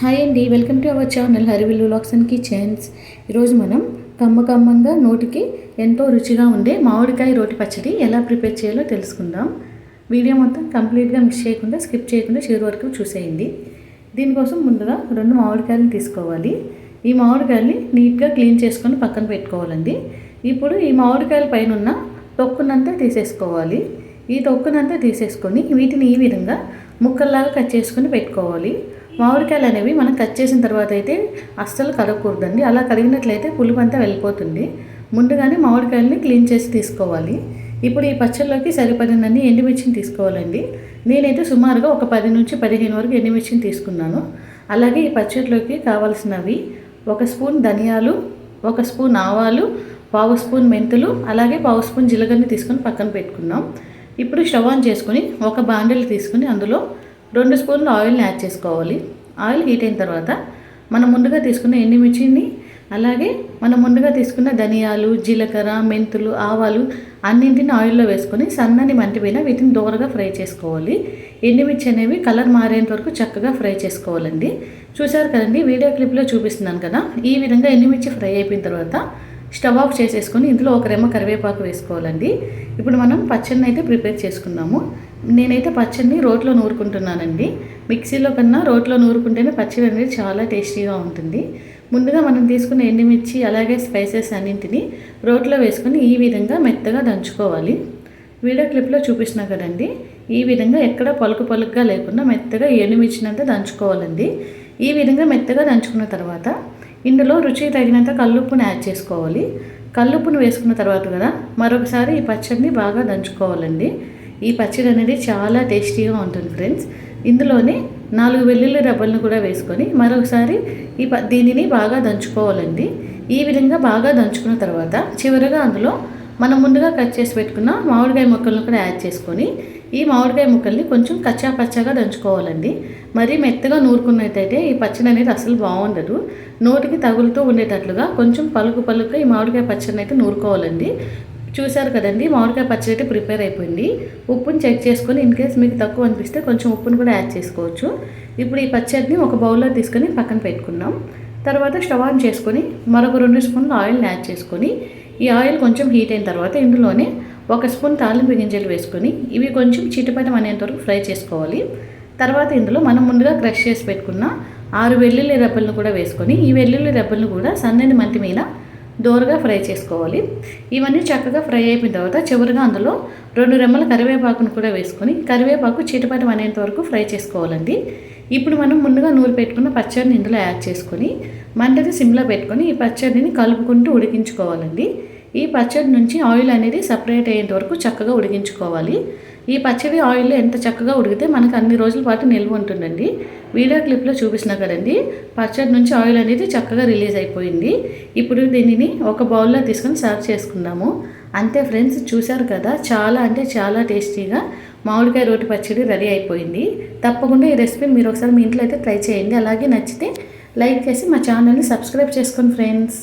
Hi అండి welcome to our channel హరివిల్ లాక్స్ అండ్ కిచెన్స్ ఈరోజు మనం కమ్మ కమ్మంగా నోటికి ఎంతో రుచిగా ఉండే మామిడికాయ రోటి పచ్చడి ఎలా ప్రిపేర్ చేయాలో తెలుసుకుందాం. వీడియో మొత్తం కంప్లీట్గా మిస్ చేయకుండా స్కిప్ చేయకుండా చివరి వరకు చూసేయండి. దీనికోసం ముందుగా రెండు మామిడికాయలను తీసుకోవాలి. ఈ మామిడికాయల్ని నీట్గా క్లీన్ చేసుకొని పక్కన పెట్టుకోవాలండి. ఇప్పుడు ఈ మామిడికాయల పైన ఉన్న తొక్కునంతా తీసేసుకోవాలి. ఈ తొక్కునంతా తీసేసుకొని వీటిని ఈ విధంగా ముక్కల్లాగా కట్ చేసుకొని పెట్టుకోవాలి. మామిడికాయలు అనేవి మనం కట్ చేసిన తర్వాత అయితే అస్సలు కరగకూడదండి అలా కరిగినట్లయితే పులుపు అంతా వెళ్ళిపోతుంది. ముందుగానే మామిడికాయలని క్లీన్ చేసి తీసుకోవాలి. ఇప్పుడు ఈ పచ్చళ్ళలోకి సరిపడినన్ని ఎండుమిర్చిని తీసుకోవాలండి. నేనైతే సుమారుగా ఒక పది నుంచి పదిహేను వరకు ఎండుమిర్చిని తీసుకున్నాను. అలాగే ఈ పచ్చడిలోకి కావాల్సినవి ఒక స్పూన్ ధనియాలు ఒక స్పూన్ ఆవాలు పావు స్పూన్ మెంతులు అలాగే పావు స్పూన్ జీలకర్రని తీసుకొని పక్కన పెట్టుకున్నాం. ఇప్పుడు స్టవ్ ఆన్ చేసుకొని ఒక బాండెలు తీసుకుని అందులో రెండు స్పూన్లు ఆయిల్ని యాడ్ చేసుకోవాలి. ఆయిల్ హీట్ అయిన తర్వాత మనం ముందుగా తీసుకున్న ఎండుమిర్చిని అలాగే మనం ముందుగా తీసుకున్న ధనియాలు జీలకర్ర మెంతులు ఆవాలు అన్నింటిని ఆయిల్లో వేసుకొని సన్నని మంటిపోయిన వీటిని దూరగా ఫ్రై చేసుకోవాలి. ఎండుమిర్చి అనేవి కలర్ మారేంత వరకు చక్కగా ఫ్రై చేసుకోవాలండి. చూసారు కదండి వీడియో క్లిప్లో చూపిస్తున్నాను కదా. ఈ విధంగా ఎండుమిర్చి ఫ్రై అయిపోయిన తర్వాత స్టవ్ ఆఫ్ చేసేసుకొని ఇందులో ఒక రెమ్మ కరివేపాకు వేసుకోవాలండి. ఇప్పుడు మనం పచ్చడిని అయితే ప్రిపేర్ చేసుకున్నాము. నేనైతే పచ్చడిని రోట్లో నూరుకుంటున్నానండి. మిక్సీలో కన్నా రోట్లో నూరుకుంటేనే పచ్చడి అనేది చాలా టేస్టీగా ఉంటుంది. ముందుగా మనం తీసుకున్న ఎండుమిర్చి అలాగే స్పైసెస్ అన్నింటినీ రోట్లో వేసుకొని ఈ విధంగా మెత్తగా దంచుకోవాలి. వీడియో క్లిప్లో చూపిస్తున్నా కదండి. ఈ విధంగా ఎక్కడ పలుకు పలుకుగా లేకుండా మెత్తగా ఎండుమిర్చినంత దంచుకోవాలండి. ఈ విధంగా మెత్తగా దంచుకున్న తర్వాత ఇందులో రుచి తగినంత కల్లుప్పును యాడ్ చేసుకోవాలి. కల్లుప్పును వేసుకున్న తర్వాత కదా మరొకసారి ఈ పచ్చడిని బాగా దంచుకోవాలండి. ఈ పచ్చడి అనేది చాలా టేస్టీగా ఉంటుంది ఫ్రెండ్స్. ఇందులోనే నాలుగు వెల్లుల్లి రబ్బలను కూడా వేసుకొని మరొకసారి ఈ ప దీనిని బాగా దంచుకోవాలండి. ఈ విధంగా బాగా దంచుకున్న తర్వాత చివరిగా అందులో మనం ముందుగా కట్ చేసి పెట్టుకున్న మామిడికాయ ముక్కలను కూడా యాడ్ చేసుకొని ఈ మామిడికాయ ముక్కల్ని కొంచెం కచ్చా పచ్చగా దంచుకోవాలండి. మరీ మెత్తగా నూరుకున్నట్టయితే ఈ పచ్చడి అనేది అసలు బాగుండదు. నోటికి తగులుతూ ఉండేటట్లుగా కొంచెం పలుకు పలుకు ఈ మామిడికాయ పచ్చడిని అయితే నూరుకోవాలండి. చూశారు కదండి మామిడికాయ పచ్చడి అయితే ప్రిపేర్ అయిపోయింది. ఉప్పుని చెక్ చేసుకొని ఇన్ కేస్ మీకు తక్కువ అనిపిస్తే కొంచెం ఉప్పును కూడా యాడ్ చేసుకోవచ్చు. ఇప్పుడు ఈ పచ్చడిని ఒక బౌల్లో తీసుకొని పక్కన పెట్టుకున్నాం తర్వాత స్టవ్ ఆన్ చేసుకొని మరొక రెండు స్పూన్లు ఆయిల్ని యాడ్ చేసుకొని ఈ ఆయిల్ కొంచెం హీట్ అయిన తర్వాత ఇందులోనే ఒక స్పూన్ తాలింపు గింజలు వేసుకొని ఇవి కొంచెం చిటపటం అనేంత వరకు ఫ్రై చేసుకోవాలి. తర్వాత ఇందులో మనం ముందుగా క్రష్ చేసి పెట్టుకున్న ఆరు వెల్లుల్లి రెబ్బలను కూడా వేసుకొని ఈ వెల్లుల్లి రెబ్బలను కూడా సన్నని మంటి మీద దోరగా ఫ్రై చేసుకోవాలి. ఇవన్నీ చక్కగా ఫ్రై అయిపోయిన తర్వాత చివరిగా అందులో రెండు రెమ్మల కరివేపాకును కూడా వేసుకొని కరివేపాకు చిటపటం అనేంత వరకు ఫ్రై చేసుకోవాలండి. ఇప్పుడు మనం ముందుగా నూరు పెట్టుకున్న పచ్చడిని ఇందులో యాడ్ చేసుకొని మంటని సిమ్లో పెట్టుకొని ఈ పచ్చడిని కలుపుకుంటూ ఉడికించుకోవాలండి. ఈ పచ్చడి నుంచి ఆయిల్ అనేది సపరేట్ అయ్యేంత వరకు చక్కగా ఉడికించుకోవాలి. ఈ పచ్చడి ఆయిల్ ఎంత చక్కగా ఉడికితే మనకు అన్ని రోజుల పాటు నిల్వ ఉంటుందండి. వీడియో క్లిప్లో చూపిస్తున్నా కదండి. పచ్చడి నుంచి ఆయిల్ అనేది చక్కగా రిలీజ్ అయిపోయింది. ఇప్పుడు దీనిని ఒక బౌల్లో తీసుకొని సర్వ్ చేసుకుందాము. అంతే ఫ్రెండ్స్ చూశారు కదా? చాలా అంటే చాలా టేస్టీగా మామిడికాయ రోటి పచ్చడి రెడీ అయిపోయింది. తప్పకుండా ఈ రెసిపీ మీరు ఒకసారి మీ ఇంట్లో అయితే ట్రై చేయండి. అలాగే నచ్చితే లైక్ చేసి మా ఛానల్ని సబ్స్క్రైబ్ చేసుకోండి ఫ్రెండ్స్.